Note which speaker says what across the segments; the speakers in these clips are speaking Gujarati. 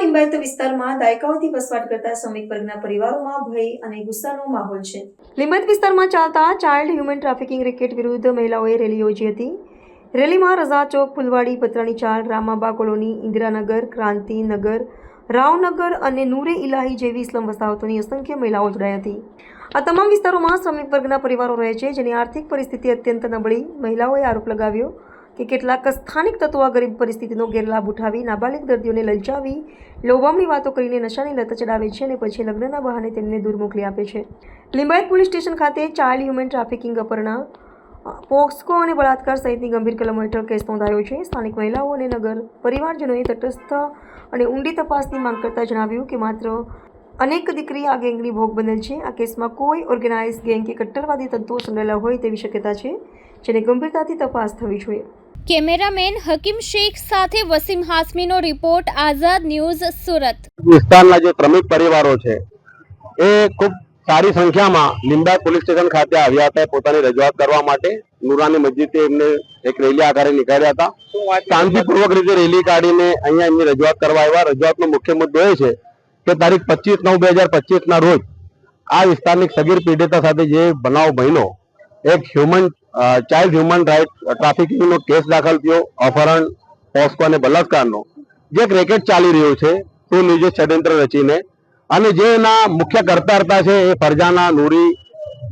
Speaker 1: લિંબાયત વિસ્તારમાં દાયકાઓથી વસવાટ કરતા શ્રમિક વર્ગના પરિવારોમાં ભય અને ગુસ્સાનો માહોલ છે. લિંબાયત વિસ્તારમાં ચાલતા ચાઇલ્ડ હ્યુમન ટ્રાફિકિંગ રેકેટ વિરુદ્ધ મહિલાઓએ રેલી યોજી હતી. રેલીમાં રઝા ચોક, ફુલવાડી, પતરાણી ચાળ રામાબા કોલોની, ઇન્દિરાનગર ક્રાંતિનગર રાવનગર અને નૂરે ઇલાહી જેવી ઇસ્લામ વસાહતોની અસંખ્ય મહિલાઓ જોડાઈ હતી. આ તમામ વિસ્તારોમાં શ્રમિક વર્ગના પરિવારો રહે છે, જેની આર્થિક પરિસ્થિતિ અત્યંત નબળી. મહિલાઓએ આરોપ લગાવ્યો કે કેટલાક સ્થાનિક તત્વો આ ગરીબ પરિસ્થિતિનો ગેરલાભ ઉઠાવી નાબાલિગ દર્દીઓને લલચાવી, લોભામણી વાતો કરીને નશાની લત ચડાવે છે અને પછી લગ્નના બહાને તેમને દૂર મોકલી આપે છે. લિંબાયત પોલીસ સ્ટેશન ખાતે ચાઇલ્ડ હ્યુમન ટ્રાફિકિંગ અપરના પોક્સકો અને બળાત્કાર સહિતની ગંભીર કલમ હેઠળ કેસ નોંધાયો છે. સ્થાનિક મહિલાઓ અને નગર પરિવારજનોએ તટસ્થ અને ઊંડી તપાસની માંગ કરતા જણાવ્યું કે માત્ર અનેક દીકરી આ ગેંગની ભોગ બનેલ છે. આ કેસમાં કોઈ ઓર્ગેનાઇઝ ગેંગ કે કટ્ટરવાદી તત્વો સંડેલા હોય તેવી શક્યતા છે, જેને ગંભીરતાથી તપાસ થવી જોઈએ.
Speaker 2: કેમેરામેન હકીમ શેખ સાથે વસીમ હાસમીનો રિપોર્ટ, આઝાદ ન્યૂઝ, સુરત.
Speaker 3: વિસ્તારના જે શ્રમિક પરિવારો છે, એ ખૂબ સારી સંખ્યામાં લીંબા પોલીસ સ્ટેશન ખાતે આવ્યા હતા. પોતાની રજૂઆત કરવા માટે નુરાની મસ્જિદે એમને એક રેલી આધારે નીકળ્યા હતા. શાંતિપૂર્વક રીતે રેલી કાઢીને અહીંયા એમની રજૂઆત કરવા આવ્યા. રજૂઆતનો મુખ્ય મુદ્દો એ છે કે તારીખ પચીસ નવ બે હજાર પચીસના રોજ આ વિસ્તારની સગીર પીડિતા સાથે જે બનાવ બન્યો, એક હ્યુમન ચાઇલ્ડ હ્યુમન રાઇટ ટ્રાફિકિંગનો કેસ દાખલ થયો, અપહરણ, પોસ્કો અને બલાત્કારનો. જે એક રેકેટ ચાલી રહ્યો છે સુનિયોજિત ષડયંત્ર રચીને. અને જે એના મુખ્ય કરતા છે, એ ફરજાના નૂરી,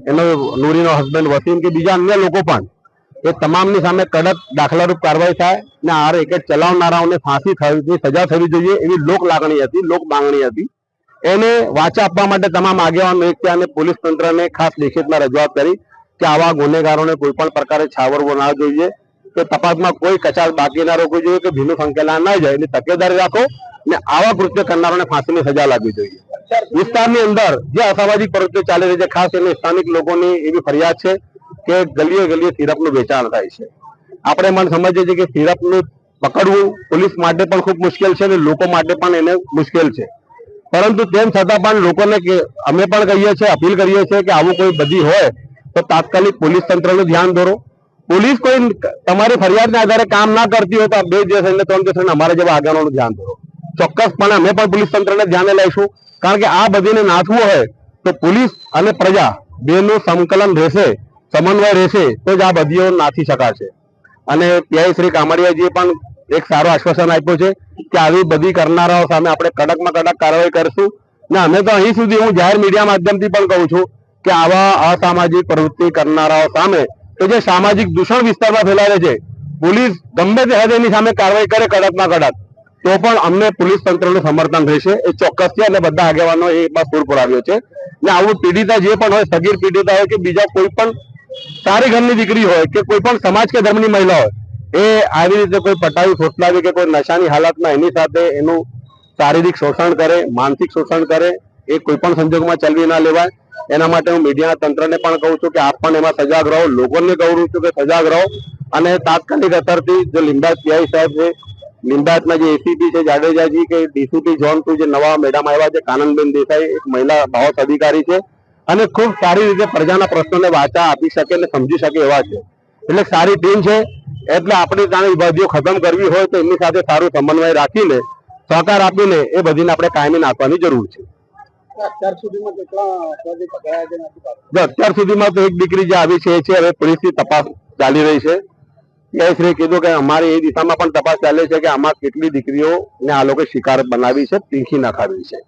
Speaker 3: એનો નૂરીનો હસબન્ડ વસીમ કે બીજા અન્ય લોકો પણ, એ તમામની સામે કડક દાખલારૂપ કાર્યવાહી થાય ને આ રેકેટ ચલાવનારાઓને ફાંસી થવી, સજા થવી જોઈએ એવી લોક લાગણી હતી, લોક માંગણી હતી. એને વાચા આપવા માટે તમામ આગેવાનો એક ત્યાં પોલીસ તંત્રને ખાસ લેખિતમાં રજૂઆત કરી. કે આવા ગુનેગારોને કોઈ પણ પ્રકારે છાવરવો ના જોઈએ, કે તપાસમાં કોઈ કચાશ બાકી ના રોકવી જોઈએ, કે ભીનું સંકેલા ના જાય, એની તકેદારી રાખો ને આવા કૃત્ય કરનારોને ફાંસીની સજા લાગવી જોઈએ. વિસ્તારની અંદર જે અસામાજિક પ્રવૃત્તિઓ ચાલી રહી છે, ખાસ એને સ્થાનિક લોકોની એવી ફરિયાદ છે કે ગલીએ ગલીએ સિરપનું વેચાણ થાય છે. આપણે મન સમજીએ છીએ કે સિરપનું પકડવું પોલીસ માટે પણ ખૂબ મુશ્કેલ છે અને લોકો માટે પણ એને મુશ્કેલ છે. પરંતુ તેમ છતાં પણ લોકોને અમે પણ કહીએ છીએ, અપીલ કરીએ છીએ કે આવું કોઈ બધી હોય તો તાત્કાલિક પોલીસ તંત્રનું ધ્યાન દોરો. પોલીસ કોઈ તમારી ફરિયાદના આધારે કામ ના કરતી હોય તો બે દિવસ એટલે ત્રણ દિવસ અમારા જેવા આગળનું ધ્યાન દોરો. ચોક્કસપણે અમે પણ પોલીસ તંત્રને ધ્યાને લઈશું. કારણ કે આ બધીને નાથવું હોય તો પોલીસ અને પ્રજા બેનું સંકલન રહેશે, સમન્વય રહેશે, તો જ આ બધીઓ નાથી શકાશે. અને પીઆઈ શ્રી કામડિયાજીએ પણ એક સારું આશ્વાસન આપ્યું છે કે આવી બધી કરનારાઓ સામે આપણે કડકમાં કડક કાર્યવાહી કરીશું. ને અમે તો અહીં સુધી હું જાહેર મીડિયા માધ્યમથી પણ કહું છું કે આવા અસામાજિક પ્રવૃત્તિ કરનારાઓ સામે કે જે સામાજિક દૂષણ વિસ્તારમાં ફેલાવે છે, પોલીસ ગમે તે હદ એની સામે કાર્યવાહી કરે કડકમાં કડક, તો પણ અમને પોલીસ તંત્રનું સમર્થન રહેશે એ ચોક્કસ છે અને બધા આગેવાનો એ એમાં સુર પુરાવ્યો છે. ને આવું પીડિતા જે પણ હોય, સગીર પીડિતા હોય કે બીજા કોઈ પણ સારી ઘરની દીકરી હોય કે કોઈ પણ સમાજ કે ધર્મની મહિલા હોય, એ આવી રીતે કોઈ પટાવી ફોટલાવી કે કોઈ નશાની હાલતમાં એની સાથે એનું શારીરિક શોષણ કરે, માનસિક શોષણ કરે, એ કોઈ પણ સંજોગમાં ચલવી ના લેવાય. એના માટે હું મીડિયા તંત્રને પણ કહું છું કે આપ પણ એમાં સજાગ રહો. લોકોને કહું છું કે સજાગ રહો. અને તાત્કાલિક અસરથી જે લિંબાયત પીઆઈ સાહેબ છે, લીંબાયતના જે એસીપી છે, જાડેજાજી કે ડીસીપી ઝોન ટુ જે નવા મેડમ આવ્યા છે, કાનનબેન દેસાઈ, એક મહિલા ભાવસ અધિકારી છે. અને ખૂબ સારી રીતે પ્રજાના પ્રશ્નોને વાચા આપી શકે અને સમજી શકે એવા છે. એટલે સારી ટીમ છે. એટલે આપણે ત્યાં વિભાગીઓ ખતમ કરવી હોય તો એમની સાથે સારું સમન્વય રાખીને સહકાર આપીને એ બધીને આપણે કાયમી નાખવાની જરૂર છે.
Speaker 4: અત્યાર સુધીમાં
Speaker 3: તો એક દીકરી જે આવી છે, એ છે, હવે પોલીસની તપાસ ચાલી રહી છે. શ્રી કીધું કે અમારી એ દિશામાં પણ તપાસ ચાલે છે કે આમાં કેટલી દીકરીઓને આ લોકો શિકાર બનાવી છે પીંખી નાખાવી છે.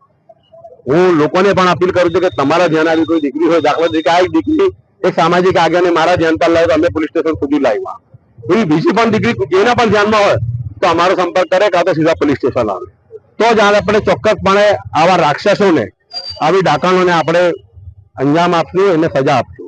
Speaker 3: હું લોકોને પણ અપીલ કરું છું કે તમારા ધ્યાન આવી કોઈ દીકરી હોય, દાખલા તરીકે આ દીકરી એક સામાજિક આગેને મારા ધ્યાન પર લાવ્યો, અમે પોલીસ સ્ટેશન સુધી લાવ્યા. એવી બીજી પણ દીકરી એના પણ ધ્યાનમાં હોય, તો અમારો સંપર્ક કરે કાં તો સીધા પોલીસ સ્ટેશન આવે. તો જ આપણે ચોક્કસપણે આવા રાક્ષસોને આવી ડાકણોને આપણે અંજામ આપશું અને સજા આપશું